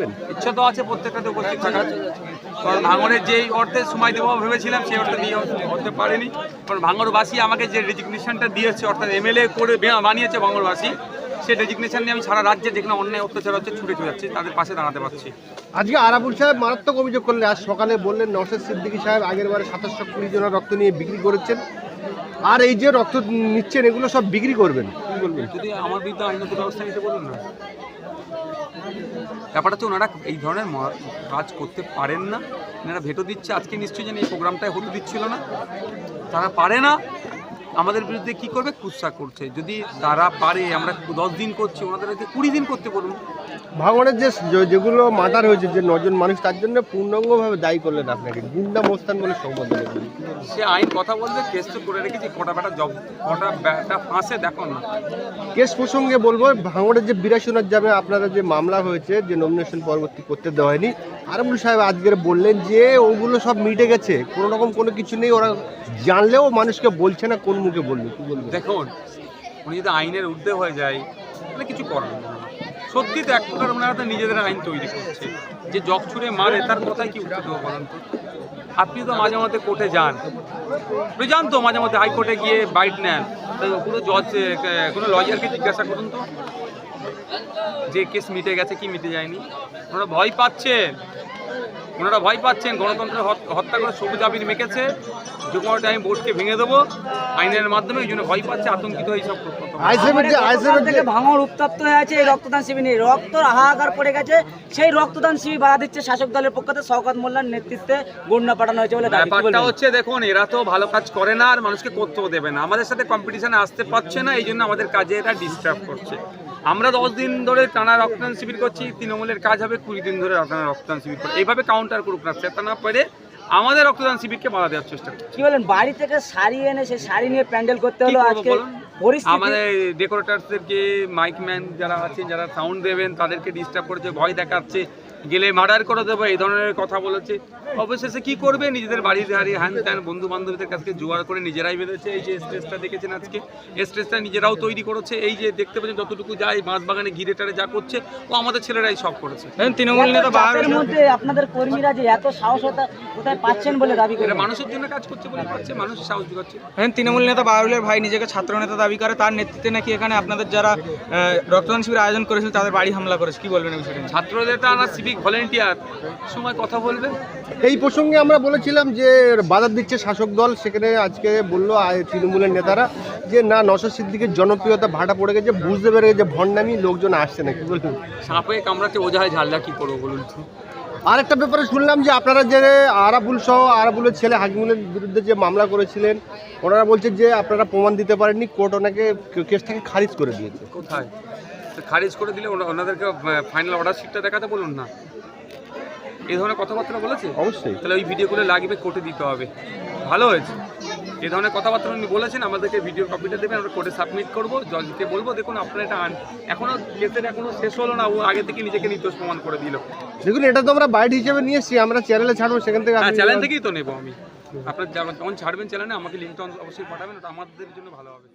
থাকবেন ইচ্ছা তো আছে প্রত্যেকটাতে উপস্থিত থাকার। কারণ ভাঙরের যেই অর্থে সময় দেবো ভেবেছিলাম সেই অর্থে দিয়ে হতে পারেনি। কারণ ভাঙরবাসী আমাকে যে রেজিগনেশনটা দিয়েছে অর্থাৎ এমএলএ করে বে- বানিয়েছে ভাঙরবাসী সেই রেজিগনেশন নিয়ে আমি সারা রাজ্যে যেখানে অন্যায় অত্যাচার হচ্ছে ছুটে চলে যাচ্ছি তাদের পাশে দাঁড়াতে পারছি। আজকে আরাবুল সাহেব মারাত্মক অভিযোগ করলেন। আজ সকালে বললেন নওশেদ সিদ্দিকি সাহেব আগের বারে সাতাশশো কুড়ি জনের রক্ত নিয়ে বিক্রি করেছেন। আর এই যে রক্ত নিচ্ছেন এগুলো সব বিক্রি করবেন। বলবেন? যদি আমার বিরুদ্ধে আইনত ব্যবস্থা নিতে বলুন না। ব্যাপারটা তো ওনারা এই ধরনের কাজ করতে পারেন না। ওনারা ভেটো দিচ্ছে। আজকে নিশ্চয়ই যেন এই প্রোগ্রামটায় হতে দিচ্ছিল না। তারা পারে না। আমাদের বিরুদ্ধে কি করবে? কুৎসা করছে। যদি তারা পারে আমরা দশ দিন করছি ওনাদেরকে কুড়ি দিন করতে বলুন। ভাঙনের যে যেগুলো মার্টার হয়েছে যে নজন মানুষ তার জন্য পূর্ণাঙ্গভাবে দায়ী করলেন আপনাকে। গুন্ডা মোস্তান বলে সম্বোধন করলেন। সে আইন কথা বলবে কেস তো করে রেখেছি কটা বেটা জব কটা বেটা ফাঁসে দেখো না। কেস প্রসঙ্গে বলব ভাঙড়ের যে বিরাশনার জামে আপনারা যে মামলা হয়েছে যে নমিনেশন পরবর্তী করতে দেওয়া হয়নি আরামুল সাহেব আজকের বললেন যে ওগুলো সব মিটে গেছে। কোনো রকম কোনো কিছু নেই ওরা জানলেও মানুষকে বলছে না কোন মুখে কি বলবে? দেখুন, উনি যদি আইনের ঊর্ধ্বে হয়ে যায়, তাহলে কিছু করার। সত্যি তো এক প্রকার ওনারা তো নিজেদের আইন তৈরি করছে। যে জগ ছুড়ে মারে, তার কথাই কি উত্তর দেবো বলেন তো? আপনি তো মাঝে মধ্যে কোর্টে যান। আপনি যান তো, মাঝে মধ্যে হাইকোর্টে গিয়ে বাইট নেন। কোনো জজ কোনো লয়ারকে জিজ্ঞাসা করুন তো? যে কেস মিটে গেছে কি মিটে যায়নি? ওনারা ভয় পাচ্ছেন। ওনারা ভয় পাচ্ছেন গণতন্ত্রের হত- হত্যা করে সবুজ আবির মেখেছে। যে কোনো টাইম ভোটকে ভেঙে দেবো। আইনের মাধ্যমে ওই জন্য ভয় পাচ্ছে আতঙ্কিত সব থেকে ভাঙর উত্তপ্ত হয়ে আছে এই রক্তদান শিবির নিয়ে। রক্ত হাহাকার পড়ে গেছে সেই রক্তদান শিবির বাধা দিচ্ছে শাসক দলের পক্ষ থেকে শওকত মোল্লার নেতৃত্বে গুন্ডা পাঠানো হয়েছে বলে ব্যাপারটা হচ্ছে দেখুন এরা তো ভালো কাজ করে না আর মানুষকে করতেও দেবে না। আমাদের সাথে কম্পিটিশনে আসতে পারছে না এই জন্য আমাদের কাজে এরা ডিস্টার্ব করছে। আমরা দশ দিন ধরে টানা রক্তদান শিবির করছি তৃণমূলের কাজ হবে কুড়ি দিন ধরে টানা রক্তদান শিবির করে এইভাবে কাউন্টার করুক না সেটা না পারে আমাদের রক্তদান শিবিরকে বাধা দেওয়ার চেষ্টা কি বলেন বাড়ি থেকে শাড়ি এনে সেই শাড়ি নিয়ে প্যান্ডেল করতে হলো আজকে? আমাদের ডেকোরেটার্সদেরকে মাইকম্যান যারা আছেন যারা সাউন্ড দেবেন তাদেরকে ডিস্টার্ব করেছে ভয় দেখাচ্ছে। গেলে মার্ডার করে দেবো এই ধরনের কথা বলেছে। অবশেষে কি করবে? নিজেদের বাড়ি হারিয়ে হ্যান ত্যান বন্ধু বান্ধবীদের কাছে জোগাড় করে নিজেরাই বেঁধেছে। এই যে স্ট্রেসটা দেখেছেন আজকে এই স্ট্রেসটা নিজেরাও তৈরি করেছে। এই যে দেখতে পাচ্ছেন যতটুকু যায় বাঁশ বাগানে ঘিরে টারে যা করছে ও আমাদের ছেলেরাই সব করেছে। তৃণমূল নেতা চাপের মধ্যে আপনাদের কর্মীরা যে এত সাহসতা কোথায় পাচ্ছেন বলে দাবি করেন? মানুষের জন্য কাজ করছে বলে পাচ্ছে মানুষ সাহস যোগাচ্ছে। এখন তৃণমূল নেতা বাহুলের ভাই নিজেকে ছাত্র নেতা দাবি করে তার নেতৃত্বে নাকি এখানে আপনাদের যারা আহ, রক্তদান শিবির আয়োজন করেছিল তাদের বাড়ি হামলা করেছে। কি বলবেন এই বিষয়টা নিয়ে? ছাত্রদের তো আমরা সিভিক ভলেন্টিয়ার সময় কথা বলবে? এই প্রসঙ্গে আমরা বলেছিলাম যে বাধা দিচ্ছে শাসক দল সেখানে আজকে বলল তৃণমূলের নেতারা যে না নশো সিদ্দিকের জনপ্রিয়তা ভাটা পড়ে গেছে বুঝতে পেরে গেছে ভণ্ডামি লোকজন আসছে না কি বলবেন সাপে কামড়াতে ওঝায় ঝাল্লা কি করব বলুন তো? আর একটা ব্যাপারে শুনলাম যে আপনারা যে আরাবুল সহ আরাবুলের ছেলে হাকিমুলের বিরুদ্ধে যে মামলা করেছিলেন ওনারা বলছে যে আপনারা প্রমাণ দিতে পারেননি কোর্ট ওনাকে কেসটাকে খারিজ করে দিয়েছে। কোথায়? খারিজ করে দিলে ওনাদেরকে ফাইনাল অর্ডার শিটটা দেখাতে বলুন না। এই ধরনের কথাবার্তা বলেছে? অবশ্যই। তাহলে ওই ভিডিওগুলো লাগবে কোর্টে দিতে হবে। ভালো হয়েছে। এ ধরনের কথাবার্তা উনি বলেছেন আমাদেরকে ভিডিও কপিটা দেবেন আমরা কোর্টে সাবমিট করব জজকে বলব দেখুন আপনারা এটা আন এখনও কেসের এখনও শেষ হলো না ও আগে থেকে নিজেকে নির্দোষ প্রমাণ করে দিল। দেখুন এটা তো আমরা বাইট হিসেবে নিয়ে এসেছি আমরা চ্যানেলে ছাড়বো সেখান থেকে চ্যানেল থেকেই তো নেব আমি। আপনার যখন যখন ছাড়বেন চ্যানেলে আমাকে লিঙ্কটা অবশ্যই পাঠাবেন ওটা আমাদের জন্য ভালো হবে।